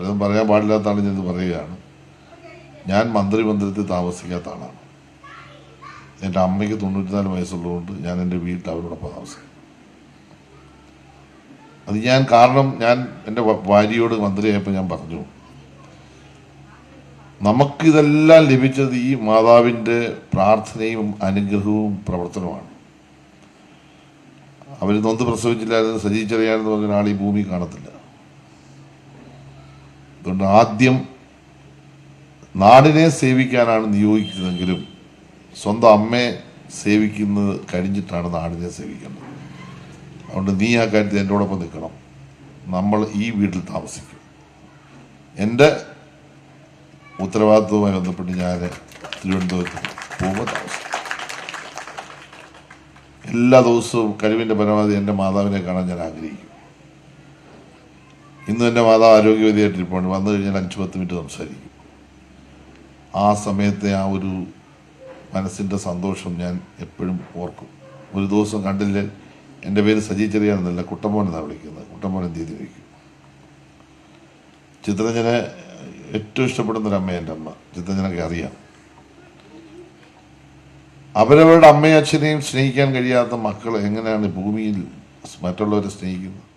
പലതും പറയാൻ പാടില്ലാത്താണ് ഞാൻ പറയുകയാണ്. ഞാൻ മന്ത്രി മന്ദിരത്തിൽ താമസിക്കാത്ത ആളാണ്. എന്റെ അമ്മയ്ക്ക് തൊണ്ണൂറ്റിനാല് വയസ്സുള്ളതുകൊണ്ട് ഞാൻ എന്റെ വീട്ടിൽ അവരോടൊപ്പം താമസിക്കും. അത് ഞാൻ കാരണം ഞാൻ എന്റെ ഭാര്യയോട് മന്ത്രിയായപ്പോൾ ഞാൻ പറഞ്ഞു. നമുക്കിതെല്ലാം ലഭിച്ചത് ഈ മാതാവിന്റെ പ്രാർത്ഥനയും അനുഗ്രഹവും പ്രവർത്തനവുമാണ് അവർ നൊന്ത് പ്രസവിച്ചില്ലായിരുന്നു സജീവിച്ചറിയാമെന്ന് പറഞ്ഞ ഒരാൾ ഈ ഭൂമി കാണത്തില്ല. അതുകൊണ്ട് ആദ്യം നാടിനെ സേവിക്കാനാണ് നിയോഗിക്കുന്നതെങ്കിലും സ്വന്തം അമ്മയെ സേവിക്കുന്നത് കഴിഞ്ഞിട്ടാണ് നാടിനെ സേവിക്കുന്നത് അതുകൊണ്ട് നീ ആ കാര്യത്തിൽ എന്നോടൊപ്പം നിൽക്കണം. നമ്മൾ ഈ വീട്ടിൽ താമസിക്കും. എന്റെ ഉത്തരവാദിത്വവുമായി ബന്ധപ്പെട്ട് ഞാൻ തിരുവനന്തപുരത്ത് പോകുമ്പോൾ താമസിക്കും. എല്ലാ ദിവസവും കഴിവിന്റെ പരമാവധി എന്റെ മാതാവിനെ കാണാൻ ഞാൻ ആഗ്രഹിക്കും. ഇന്നും എന്റെ മാതാവ് ആരോഗ്യവതിയായിട്ടിരിപ്പുണ്ട് വന്നു കഴിഞ്ഞാൽ അഞ്ച് പത്ത് മിനിറ്റ് സംസാരിക്കും. ആ സമയത്തെ ആ ഒരു മനസ്സിന്റെ സന്തോഷം ഞാൻ എപ്പോഴും ഓർക്കും. ഒരു ദിവസം കണ്ടില്ല എന്റെ പേര് സജി ചെറിയാണെന്നല്ല കുട്ടമോൻ എന്നാണ് വിളിക്കുന്നത്. കുട്ടമോൻ എന്ത് ചെയ്ത് വിളിക്കും ചിത്രഞ്ജന ഏറ്റവും ഇഷ്ടപ്പെടുന്ന ഒരു അമ്മ എന്റെ അമ്മ. ചിത്രഞ്ജനൊക്കെ അറിയാം. അവരവരുടെ അമ്മയും അച്ഛനെയും സ്നേഹിക്കാൻ കഴിയാത്ത മക്കൾ എങ്ങനെയാണ് ഭൂമിയിൽ മറ്റുള്ളവരെ സ്നേഹിക്കുന്നത്?